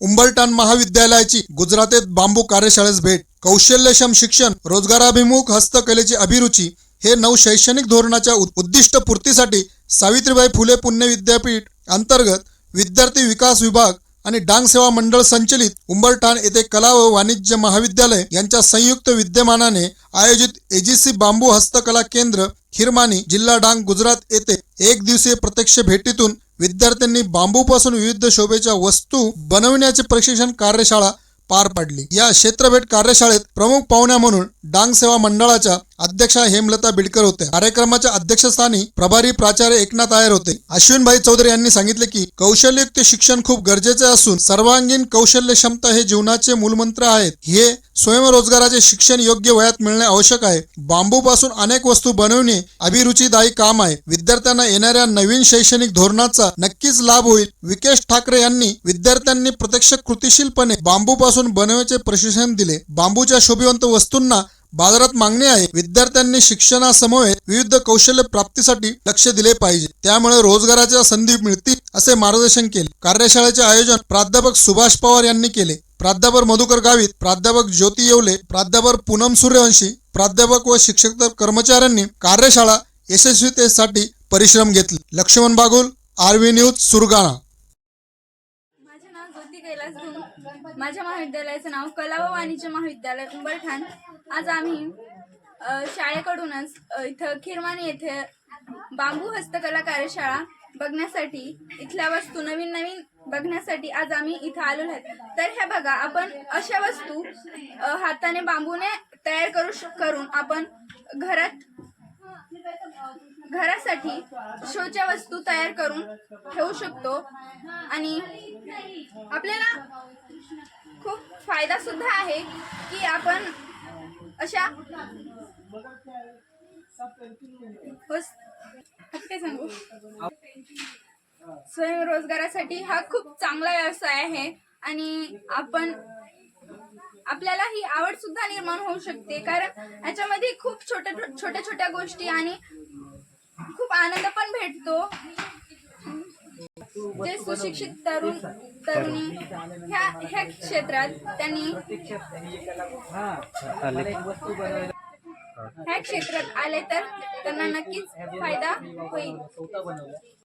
उंबरठाण महाविद्यालयाची गुजरातेत बांबू कार्यशाळेस भेट. कौशल्यक्षम शिक्षण रोजगाराभिमुख हस्तकलेची अभिरुची हे नव शैक्षणिक धोरणाच्या उद्दिष्ट पूर्तीसाठी सावित्रीबाई फुले पुण्य विद्यापीठ अंतर्गत विद्यार्थी विकास विभाग आणि डांग सेवा मंडळ संचलित उंबरठाण येथे कला व वाणिज्य महाविद्यालय यांच्या संयुक्त विद्यमानाने आयोजित एजीसी बांबू हस्तकला केंद्र खिरमानी जिल्हा डांग गुजरात येथे एक दिवसीय प्रत्यक्ष भेटीतून विद्यार्थ्यांनी बांबूपासून विविध शोभेच्या वस्तू बनविण्याचे प्रशिक्षण कार्यशाळा पार पाडली. या क्षेत्रभेट कार्यशाळेत प्रमुख पाहुण्या म्हणून डांग सेवा मंडळाच्या अध्यक्षा हेमलता बिडकर होत्या कार्यक्रमाच्या अध्यक्षस्थानी प्रभारी प्राचार्य एकनाथ आयर होते. अश्विनभाई चौधरी यांनी सांगितले की कौशल्ययुक्त शिक्षण खूप गरजेचे असून सर्वांगीण कौशल्य क्षमता हे जीवनाचे मूलमंत्र आहेत. हे स्वयंरोजगाराचे शिक्षण योग्य वयात मिळणे आवश्यक आहे. बांबूपासून अनेक वस्तू बनवणे अभिरुचीदायी काम आहे. विद्यार्थ्यांना येणाऱ्या नवीन शैक्षणिक धोरणाचा नक्कीच लाभ होईल. विकेश ठाकरे यांनी विद्यार्थ्यांनी प्रत्यक्ष कृतिशीलपणे बांबूपासून बनवण्याचे प्रशिक्षण दिले. बांबूच्या शोभिवंत वस्तूंना बाजारात मागणी आहे. विद्यार्थ्यांनी शिक्षणासमवेत विविध कौशल्य प्राप्तीसाठी लक्ष दिले पाहिजे. त्यामुळे रोजगाराच्या संधी मिळतील असे मार्गदर्शन केले. कार्यशाळेचे आयोजन प्राध्यापक सुभाष पवार यांनी केले. प्राध्यापक मधुकर गावित प्राध्यापक ज्योती येवले प्राध्यापक पूनम सूर्यवंशी प्राध्यापक व शिक्षक कर्मचाऱ्यांनी कार्यशाळा यशस्वीतेसाठी परिश्रम घेतले. Laxman Bagul R V news Surgana माझे नाव ज्योती कैलास धुम माझ्या महाविद्यालयाचं नाव कला व वाणिज्य महाविद्यालय उंबरठाण. आज आम्ही शाळेकडूनच इथं खिरमानी येथे बांबू हस्तकला कार्यशाळा बघण्यासाठी इथल्या वस्तू नवीन नवीन बघण्यासाठी आज आम्ही इथं आलेलो आहेत. तर हे बघा आपण अशा वस्तू हाताने बांबूने तयार करू श- करून आपण घरात घरासाठी शोच्या वस्तू तयार करून ठेवू शकतो. आणि आपल्याला खूप फायदा सुद्धा आहे की आपण अशा काय सांगू? स्वयंरोजगारासाठी हा खूप चांगला व्यवसाय आहे आणि आपण आपल्याला ही आवड सुद्धा निर्माण होऊ शकते. कारण याच्यामध्ये खूप छोट्या छोट्या छोट्या गोष्टी आणि खूप आनंद पण भेटतो. जे सुशिक्षित तरुण तरुणी ह्या ह्या क्षेत्रात त्यांनी ह्या क्षेत्रात आले तर त्यांना नक्कीच फायदा होईल.